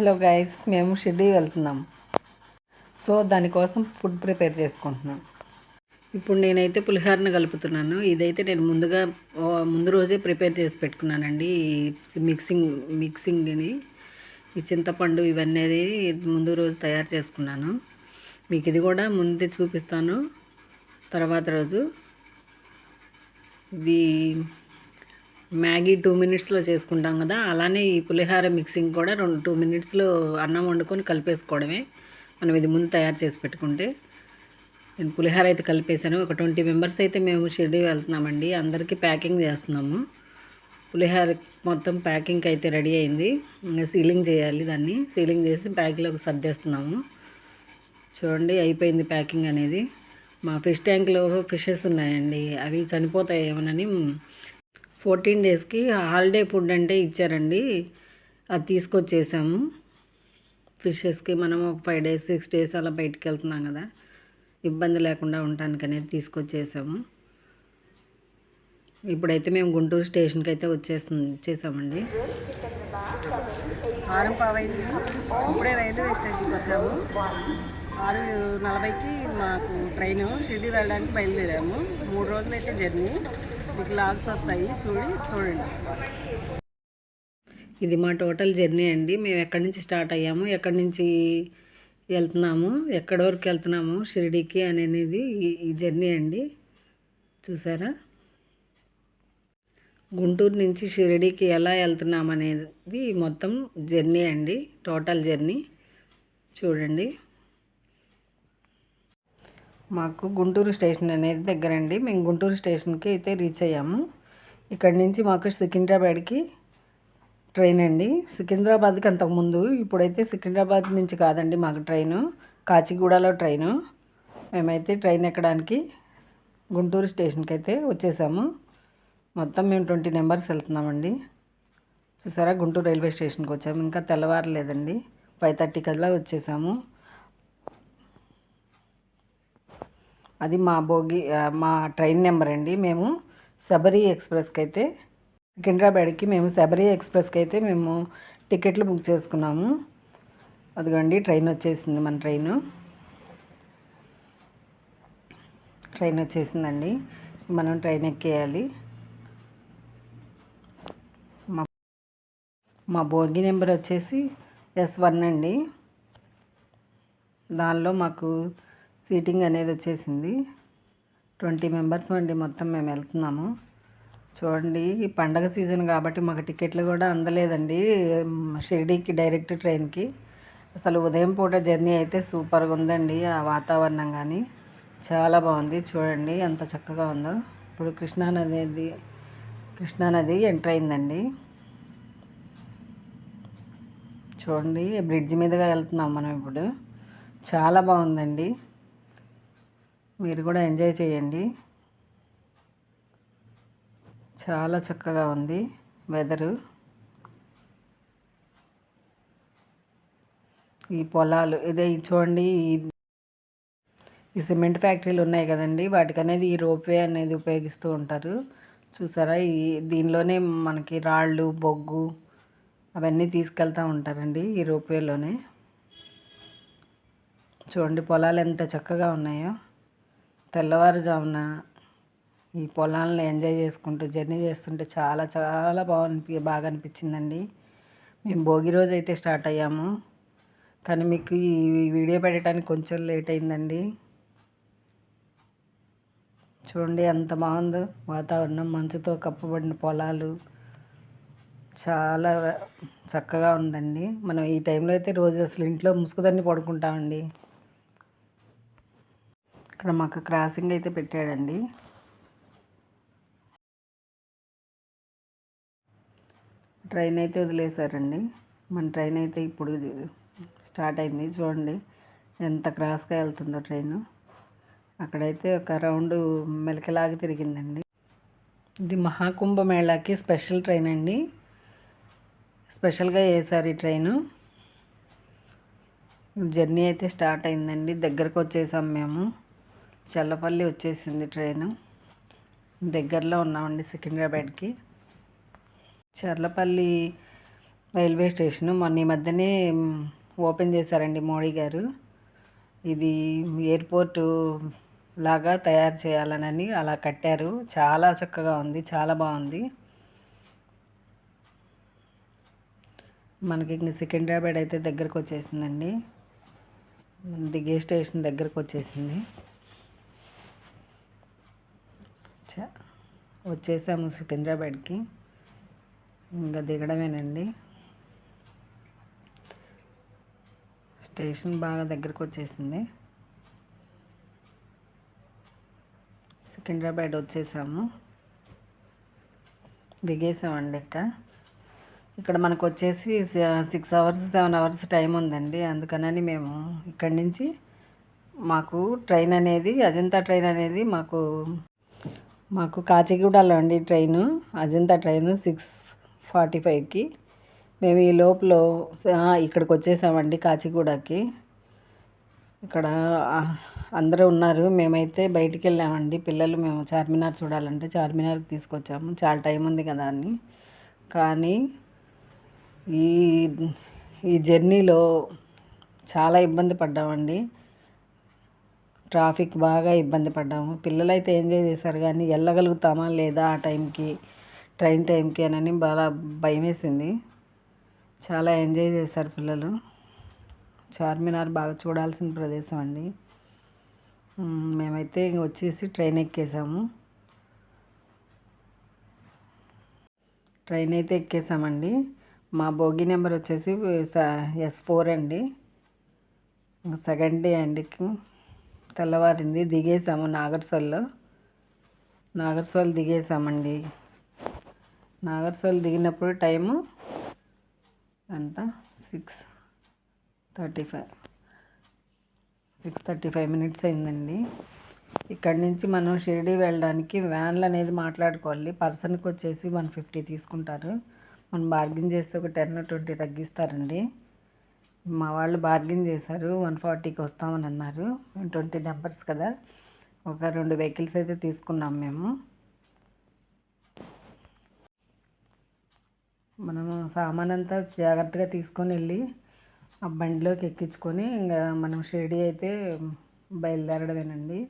Hello guys మేము షిర్డీ వెళ్తున్నాం. So దానికోసం ఫుడ్ ప్రిపేర్ చేసుకుంటున్నాం. ఇప్పుడు నేనైతే పులిహోరను కలుపుతున్నాను. ఇదైతే నేను ముందుగా ముందు రోజే ప్రిపేర్ చేసి పెట్టుకున్నానండి. ఈ మిక్సింగ్ మిక్సింగ్ని ఈ చింతపండు ఇవన్నీ ముందు రోజు తయారు చేసుకున్నాను. మీకు ఇది కూడా ముందే చూపిస్తాను. తర్వాత రోజు ఇది మ్యాగీ టూ మినిట్స్లో చేసుకుంటాం కదా అలానే ఈ పులిహార మిక్సింగ్ కూడా రెండు టూ మినిట్స్లో అన్నం వండుకొని కలిపేసుకోవడమే. మనం ఇది ముందు తయారు చేసి పెట్టుకుంటే. నేను పులిహార అయితే కలిపేశాను. ఒక ట్వంటీ మెంబర్స్ అయితే మేము షిర్డీ వెళ్తున్నామండి. అందరికీ ప్యాకింగ్ చేస్తున్నాము. పులిహార మొత్తం ప్యాకింగ్ అయితే రెడీ అయింది. ఇంకా సీలింగ్ చేయాలి దాన్ని. సీలింగ్ చేసి బ్యాగ్లోకి సర్దేస్తున్నాము. చూడండి అయిపోయింది ప్యాకింగ్ అనేది. మా ఫిష్ ట్యాంక్లో ఫిషెస్ ఉన్నాయండి. అవి చనిపోతాయేమోనని ఫోర్టీన్ డేస్కి హాలిడే ఫుడ్ అంటే ఇచ్చారండి. అది తీసుకొచ్చేసాము ఫిషెస్కి మనం ఒక ఫైవ్ డేస్ సిక్స్ డేస్ అలా బయటికి వెళ్తున్నాం కదా. ఇబ్బంది లేకుండా ఉండటానికి అనేది తీసుకొచ్చేసాము ఇప్పుడైతే మేము గుంటూరు స్టేషన్కి అయితే వచ్చేస్తుంది వచ్చేసామండి. ఆరు పావైంది. ఇప్పుడే రైల్వే స్టేషన్కి వచ్చాము. ఆరు నలభైకి మాకు ట్రైన్ షిరిడి వెళ్ళడానికి బయలుదేరాము. మూడు రోజులు అయితే జర్నీ. మీకు లాగ్స్ వస్తాయి. చూడి చూడండి. ఇది మా టోటల్ జర్నీ అండి. మేము ఎక్కడి నుంచి స్టార్ట్ అయ్యాము ఎక్కడి నుంచి వెళ్తున్నాము ఎక్కడి వరకు వెళ్తున్నాము షిరిడీకి అనేది ఈ జర్నీ అండి. చూసారా? గుంటూరు నుంచి షిరిడీకి ఎలా వెళ్తున్నాం అనేది మొత్తం జర్నీ అండి టోటల్ జర్నీ. చూడండి. మాకు గుంటూరు స్టేషన్ అనేది దగ్గర అండి మేము గుంటూరు స్టేషన్కి అయితే రీచ్ అయ్యాము. ఇక్కడి నుంచి మాకు సికింద్రాబాద్కి ట్రైన్ అండి. సికింద్రాబాద్కి అంతకుముందు ఇప్పుడైతే సికింద్రాబాద్ నుంచి కాదండి మాకు ట్రైను కాచిగూడలో ట్రైను. మేమైతే ట్రైన్ ఎక్కడానికి గుంటూరు స్టేషన్కి అయితే వచ్చేసాము. మొత్తం మేము ట్వంటీ నెంబర్స్ వెళ్తున్నామండి. చూసారా? గుంటూరు రైల్వే స్టేషన్కి వచ్చాము. ఇంకా తెల్లవారలేదండి. ఫైవ్ థర్టీ కల్లా వచ్చేసాము. అది మా భోగి మా ట్రైన్ నెంబర్ అండి. మేము శబరి ఎక్స్ప్రెస్కి అయితే సికింద్రాబాద్కి మేము శబరి ఎక్స్ప్రెస్కి అయితే మేము టికెట్లు బుక్ చేసుకున్నాము. అదిగోండి ట్రైన్ వచ్చేసింది మన ట్రైన్. ట్రైన్ వచ్చేసిందండి. మనం ట్రైన్ ఎక్కేయాలి మా మా భోగి నెంబర్ వచ్చేసి ఎస్ వన్ అండి. దానిలో మాకు సీటింగ్ అనేది వచ్చేసింది. ట్వంటీ మెంబర్స్ అండి మొత్తం మేము వెళ్తున్నాము. చూడండి ఈ పండగ సీజన్ కాబట్టి మాకు టికెట్లు కూడా అందలేదండి. షిరిడీకి డైరెక్ట్ ట్రైన్కి. అసలు ఉదయం పూట జర్నీ అయితే సూపర్గా ఉందండి ఆ వాతావరణం కానీ. చాలా బాగుంది చూడండి ఎంత చక్కగా ఉందో. ఇప్పుడు కృష్ణానది కృష్ణానది ఎంటర్ అయిందండి. చూడండి బ్రిడ్జ్ మీదుగా వెళ్తున్నాం మనం ఇప్పుడు. చాలా బాగుందండి. మీరు కూడా ఎంజాయ్ చేయండి. చాలా చక్కగా ఉంది వెదరు. ఈ పొలాలు ఇదే చూడండి ఈ- ఈ సిమెంట్ ఫ్యాక్టరీలు ఉన్నాయి కదండి. వాటికి అనేది ఈ రోప్వే అనేది ఉపయోగిస్తూ ఉంటారు. చూసారా ఈ దీనిలోనే మనకి రాళ్ళు బొగ్గు అవన్నీ తీసుకెళ్తూ ఉంటారండి ఈ రోప్వేలోనే. చూడండి పొలాలు ఎంత చక్కగా ఉన్నాయో. తెల్లవారుజామున ఈ పొలాలను ఎంజాయ్ చేసుకుంటూ జర్నీ చేస్తుంటే చాలా చాలా బాగా అనిపి బాగా అనిపించిందండి. మేము భోగి రోజు అయితే స్టార్ట్ అయ్యాము. కానీ మీకు ఈ వీడియో పెట్టడానికి కొంచెం లేట్ అయిందండి. చూడండి ఎంత బాగుందో వాతావరణం. మంచుతో కప్పబడిన పొలాలు. చాలా చక్కగా ఉందండి. మనం ఈ టైంలో అయితే రోజు అసలు ఇంట్లో ముసుగుదాన్ని పడుకుంటామండి. ఇక్కడ మాకు క్రాసింగ్ అయితే పెట్టాడండి. ట్రైన్ అయితే వదిలేశారండి. మన ట్రైన్ అయితే ఇప్పుడు స్టార్ట్ అయింది. చూడండి ఎంత క్రాస్గా వెళ్తుందో ట్రైన్. అక్కడైతే ఒక రౌండ్ మెలకలాగా తిరిగిందండి. ఇది మహాకుంభ మేళాకి స్పెషల్ ట్రైన్ అండి. స్పెషల్గా వేశారు ఈ ట్రైను. జర్నీ అయితే స్టార్ట్ అయిందండి. దగ్గరకు వచ్చేసాం మేము. చల్లపల్లి వచ్చేసింది ట్రైను. దగ్గరలో ఉన్నామండి సికింద్రాబాద్కి. Charlapalli railway station. మొన్న ఈ మధ్యనే ఓపెన్ చేశారండి మోడీ గారు. ఇది ఎయిర్పోర్టు లాగా తయారు చేయాలనని అలా కట్టారు. చాలా చక్కగా ఉంది చాలా బాగుంది. మనకి ఇంక సికింద్రాబాద్ అయితే దగ్గరకు వచ్చేసిందండి. మన దిగే స్టేషన్ దగ్గరకు వచ్చేసింది. చ- వచ్చేసాము సికింద్రాబాద్కి. ఇంకా దిగడమేనండి. స్టేషన్ బాగా దగ్గరకు వచ్చేసింది. సికింద్రాబాద్ వచ్చేసాము. దిగేసామండి ఇక. ఇక్కడ మనకు వచ్చేసి six hours seven hours time ఉందండి. అందుకనని మేము ఇక్కడి నుంచి మాకు ట్రైన్ అనేది అజంతా ట్రైన్ అనేది మాకు మాకు కాచిగూడలో అండి train. Ajanta train six forty ఫైవ్కి మేము ఈ లోపల ఇక్కడికి వచ్చేసామండి కాచిగూడకి. ఇక్కడ అందరూ ఉన్నారు. మేమైతే బయటికి వెళ్ళామండి పిల్లలు మేము చార్మినార్ చూడాలంటే చార్మినార్కి తీసుకొచ్చాము. చాలా టైం ఉంది కదా అని. కానీ ఈ ఈ జర్నీలో చాలా ఇబ్బంది పడ్డామండి. ట్రాఫిక్ బాగా ఇబ్బంది పడ్డాము. పిల్లలు అయితే ఎంజాయ్ చేశారు కానీ వెళ్ళగలుగుతామా లేదా ఆ టైంకి ట్రైన్ టైంకి అని బాగా భయం వేసింది చాలా ఎంజాయ్ చేశారు పిల్లలు. చార్మినార్ బాగా చూడాల్సిన ప్రదేశం అండి. మేమైతే ఇంక వచ్చేసి ట్రైన్ ఎక్కేసాము. ట్రైన్ అయితే ఎక్కేసామండి. మా బోగి నెంబర్ వచ్చేసి ఎస్ ఫోర్ అండి. సెకండ్ డే అండి. తెల్లవారింది దిగేసాము నాగర్సోల్లో. నాగర్సోల్ దిగేసామండి. నాగర్సోల్ దిగినప్పుడు టైము ఎంత? Six thirty five six thirty five minutes అయిందండి. ఇక్కడి నుంచి మనం షిరిడి వెళ్ళడానికి వ్యాన్లు అనేది మాట్లాడుకోవాలి. పర్సన్కి వచ్చేసి వన్ ఫిఫ్టీ తీసుకుంటారు. మనం బార్గెన్ చేస్తే ఒక టెన్ ట్వంటీ తగ్గిస్తారండి. మా వాళ్ళు బార్గెన్ చేశారు వన్ ఫార్టీకి వస్తామని అన్నారు. ట్వంటీ నెంబర్స్ కదా. ఒక రెండు వెహికల్స్ అయితే తీసుకున్నాం మేము. మనము సామాన్ అంతా జాగ్రత్తగా తీసుకొని వెళ్ళి ఆ బండిలోకి ఎక్కించుకొని ఇంకా మనం షిరిడి అయితే బయలుదేరడమేనండి.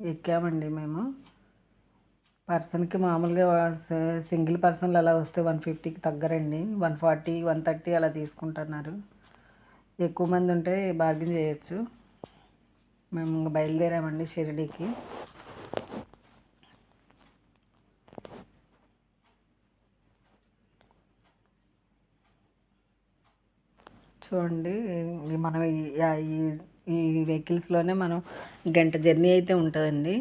ఎక్కామండి మేము. పర్సన్కి మామూలుగా సింగిల్ పర్సన్లు అలా వస్తే వన్ ఫిఫ్టీకి తగ్గరండి. వన్ ఫార్టీ వన్ థర్టీ అలా తీసుకుంటున్నారు. ఎక్కువ మంది ఉంటే బార్గెన్ చేయొచ్చు. మేము బయలుదేరామండి షిరిడీకి. చూడండి మనం ఈ ఈ వెహికల్స్లోనే మనం గంట జర్నీ అయితే ఉంటుందండి.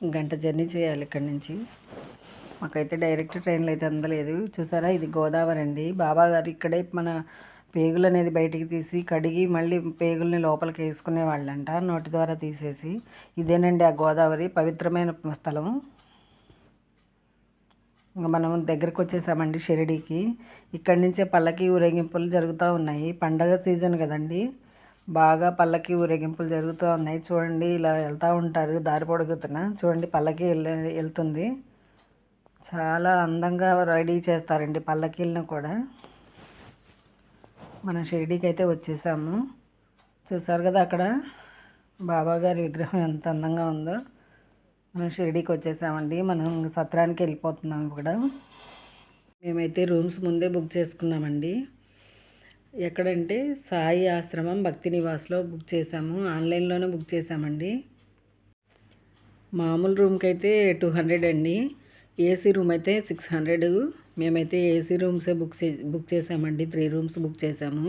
గంట జర్నీ చేయాలి ఇక్కడి నుంచి. మాకైతే డైరెక్ట్ ట్రైన్లో అయితే అందలేదు. చూసారా? ఇది గోదావరి అండి. బాబా గారు ఇక్కడే మన పేగులు అనేది బయటికి తీసి కడిగి మళ్ళీ పేగుల్ని లోపలికి వేసుకునే వాళ్ళంట. నోటి ద్వారా తీసేసి. ఇదేనండి ఆ గోదావరి పవిత్రమైన స్థలం ఇంకా మనం దగ్గరకు వచ్చేసామండి షిరిడీకి. ఇక్కడి నుంచే పల్లకి ఊరేగింపులు జరుగుతూ ఉన్నాయి. పండగ సీజన్ కదండి. బాగా పల్లకి ఊరేగింపులు జరుగుతూ ఉన్నాయి. చూడండి ఇలా వెళ్తూ ఉంటారు. దారి పొడుగుతున్న. చూడండి పల్లకి వెళ్తుంది. చాలా అందంగా రెడీ చేస్తారండి పల్లకీలను కూడా. మనం షిరిడీకి అయితే వచ్చేసాము. చూసారు కదా అక్కడ? బాబా గారి విగ్రహం ఎంత అందంగా ఉందో. మనం షిరిడీకి వచ్చేసామండి. మనం సత్రానికి వెళ్ళిపోతున్నాం ఇక్కడ మేమైతే రూమ్స్ ముందే బుక్ చేసుకున్నామండి. ఎక్కడంటే సాయి ఆశ్రమం భక్తి నివాస్లో బుక్ చేసాము ఆన్లైన్లోనే బుక్ చేశామండి. మామూలు రూమ్కి అయితే టూ హండ్రెడ్ అండి. ఏసీ రూమ్ అయితే సిక్స్ హండ్రెడ్. మేమైతే ఏసీ రూమ్సే బుక్ చే బుక్ చేసామండి త్రీ రూమ్స్ బుక్ చేసాము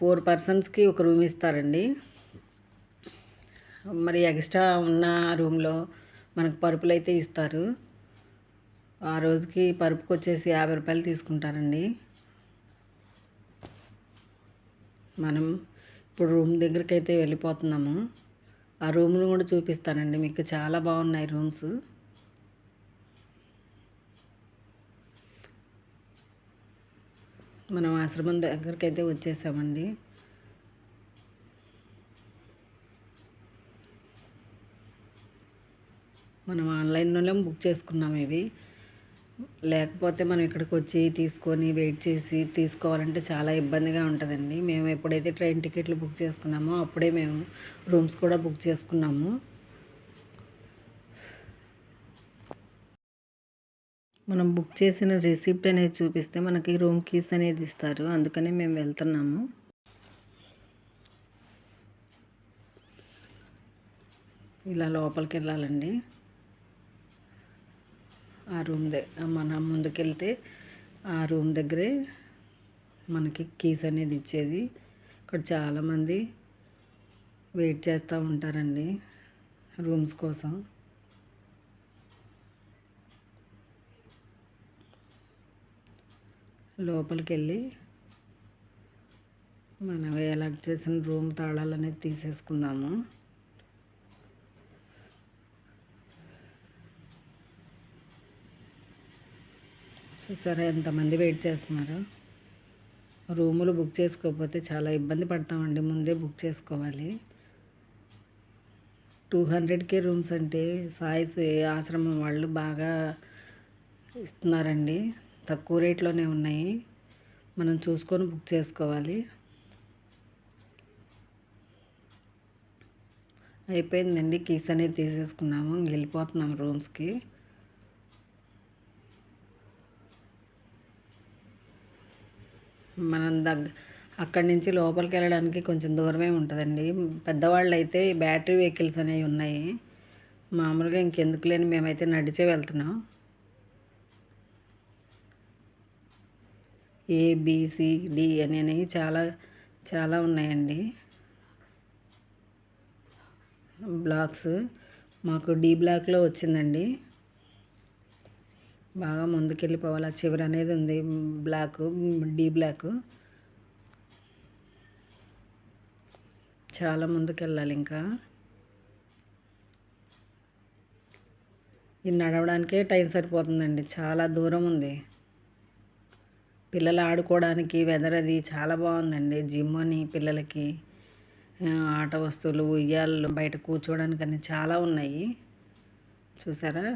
ఫోర్ పర్సన్స్కి ఒక రూమ్ ఇస్తారండి. మరి ఎక్స్ట్రా ఉన్న రూమ్లో మనకు పరుపులు అయితే ఇస్తారు. ఆ రోజుకి పరుపుకి వచ్చేసి యాభై రూపాయలు తీసుకుంటారండి. మనం ఇప్పుడు రూమ్ దగ్గరికి అయితే వెళ్ళిపోతున్నాము. ఆ రూమ్ను కూడా చూపిస్తానండి. మీకు చాలా బాగున్నాయి రూమ్స్. మనం ఆశ్రమం దగ్గరికి అయితే వచ్చేసామండి. మనం ఆన్లైన్లోనే బుక్ చేసుకున్నాం ఇవి. లేకపోతే మనం ఇక్కడికి వచ్చి తీసుకొని వెయిట్ చేసి తీసుకోవాలంటే చాలా ఇబ్బందిగా ఉంటుందండి. మేము ఎప్పుడైతే ట్రైన్ టికెట్లు బుక్ చేసుకున్నామో అప్పుడే మేము రూమ్స్ కూడా బుక్ చేసుకున్నాము. మనం బుక్ చేసిన రిసిప్ట్ అనేది చూపిస్తే మనకి రూమ్ కీస్ అనేది ఇస్తారు. అందుకని మేము వెళ్తున్నాము. ఇలా లోపలికి వెళ్ళాలండి. ఆ రూమ్ దగ్గర మన ముందుకెళ్తే ఆ రూమ్ దగ్గరే మనకి కీస్ అనేది ఇచ్చేది. ఇక్కడ చాలామంది వెయిట్ చేస్తూ ఉంటారండి రూమ్స్ కోసం. లోపలికి వెళ్ళి మనం ఎలక్ట్ చేసిన రూమ్ తాళాలు అనేది తీసేసుకుందాము. చూసారా? ఎంతమంది వెయిట్ చేస్తున్నారు? రూములు బుక్ చేసుకోకపోతే చాలా ఇబ్బంది పడతామండి. ముందే బుక్ చేసుకోవాలి. టూ హండ్రెడ్కే రూమ్స్ అంటే సాయిస్ ఆశ్రమం వాళ్ళు బాగా ఇస్తున్నారండి. తక్కువ రేట్లోనే ఉన్నాయి. మనం చూసుకొని బుక్ చేసుకోవాలి. అయిపోయిందండి. కీస్ అనేది తీసేసుకున్నాము. వెళ్ళిపోతున్నాము రూమ్స్కి. మనం దగ్గ అక్కడి నుంచి లోపలికి వెళ్ళడానికి కొంచెం దూరమే ఉంటుందండి. పెద్దవాళ్ళు అయితే బ్యాటరీ వెహికల్స్ అనేవి ఉన్నాయి. మామూలుగా ఇంకెందుకు లేని మేమైతే నడిచే వెళ్తున్నాం. ఏబిసిడి అనేవి చాలా చాలా ఉన్నాయండి. బ్లాక్స్ మాకు డి బ్లాక్లో వచ్చిందండి. బాగా ముందుకెళ్ళిపోవాలి. చివరి అనేది ఉంది. Block D block. చాలా ముందుకెళ్ళాలి ఇంకా. ఇది నడవడానికే టైం సరిపోతుందండి. చాలా దూరం ఉంది. పిల్లలు ఆడుకోవడానికి వెదర్ అది చాలా బాగుందండి. జిమ్ అని పిల్లలకి ఆట వస్తువులు ఉయ్యాలు బయట కూర్చోవడానికి అన్నీ చాలా ఉన్నాయి. చూసారా?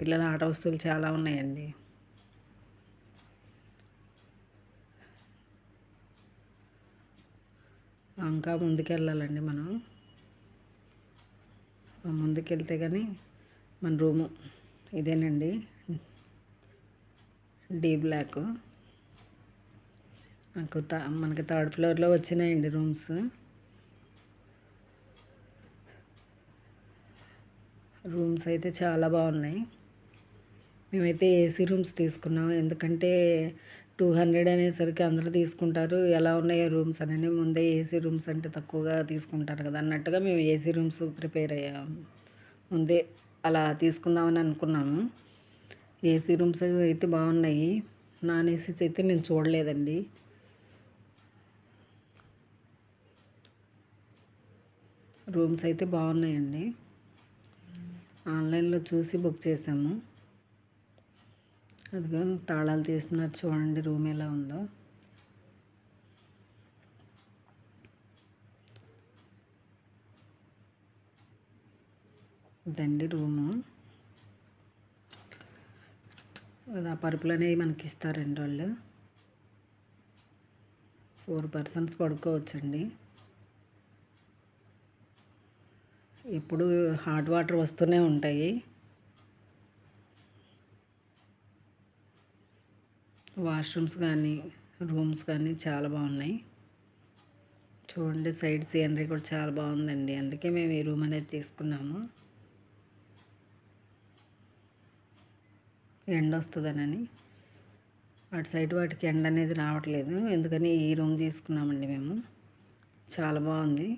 పిల్లల ఆట వస్తువులు చాలా ఉన్నాయండి. ఇంకా ముందుకెళ్ళాలండి మనం. ముందుకెళ్తే కానీ మన రూము ఇదేనండి. D block. నాకు మనకి థర్డ్ ఫ్లోర్లో వచ్చినాయండి రూమ్స్. రూమ్స్ అయితే చాలా బాగున్నాయి. మేమైతే ఏసీ రూమ్స్ తీసుకున్నాం. ఎందుకంటే టూ హండ్రెడ్ అనేసరికి అందరూ తీసుకుంటారు. ఎలా ఉన్నాయో రూమ్స్ అని ముందే ఏసీ రూమ్స్ అంటే తక్కువగా తీసుకుంటారు కదా అన్నట్టుగా మేము ఏసీ రూమ్స్ ప్రిపేర్ అయ్యాము. ముందే అలా తీసుకుందామని అనుకున్నాము. ఏసీ రూమ్స్ అయితే బాగున్నాయి. నాన్ ఏసీస్ అయితే నేను చూడలేదండి. రూమ్స్ అయితే బాగున్నాయండి. ఆన్లైన్లో చూసి బుక్ చేసాము. అదిగో తాళాలు తీస్తున్నారు చూడండి రూమ్ ఎలా ఉందో. ఇదండి రూము. ఆ పరుపులు అనేవి మనకి ఇస్తారండి వాళ్ళు. ఫోర్ పర్సన్స్ పడుకోవచ్చండి. ఎప్పుడు హాట్ వాటర్ వస్తూనే ఉంటాయి. వాష్రూమ్స్ కానీ రూమ్స్ కానీ చాలా బాగున్నాయి. చూడండి సైడ్ సీనరీ కూడా చాలా బాగుందండి. అందుకే మేము ఈ రూమ్ అనేది తీసుకున్నాము. ఎండ వస్తుందనని. అటు సైడ్ వాటికి ఎండ అనేది రావట్లేదు. ఎందుకని ఈ రూమ్ తీసుకున్నామండి మేము. చాలా బాగుంది.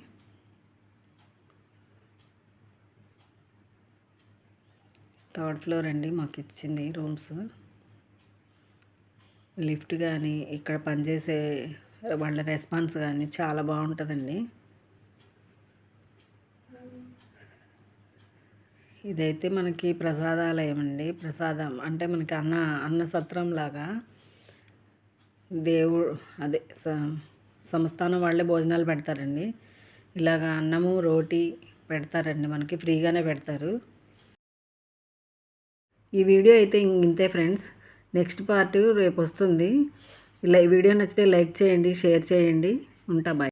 థర్డ్ ఫ్లోర్ అండి మాకు ఇచ్చింది రూమ్స్. లిఫ్ట్ కానీ ఇక్కడ పనిచేసే వాళ్ళ రెస్పాన్స్ కానీ చాలా బాగుంటుందండి. ఇదైతే మనకి ప్రసాదాలయం అండి. ప్రసాదం అంటే మనకి అన్న అన్న సత్రం లాగా దేవుడు అదే సంస్థానం వాళ్ళే భోజనాలు పెడతారండి. ఇలాగ అన్నము రోటీ పెడతారండి మనకి ఫ్రీగానే పెడతారు. ఈ వీడియో అయితే ఇంతే ఫ్రెండ్స్. నెక్స్ట్ పార్ట్ రేపు వస్తుంది ఇలా ఈ వీడియో నచ్చితే లైక్ చేయండి షేర్ చేయండి. ఉంటా బాయ్.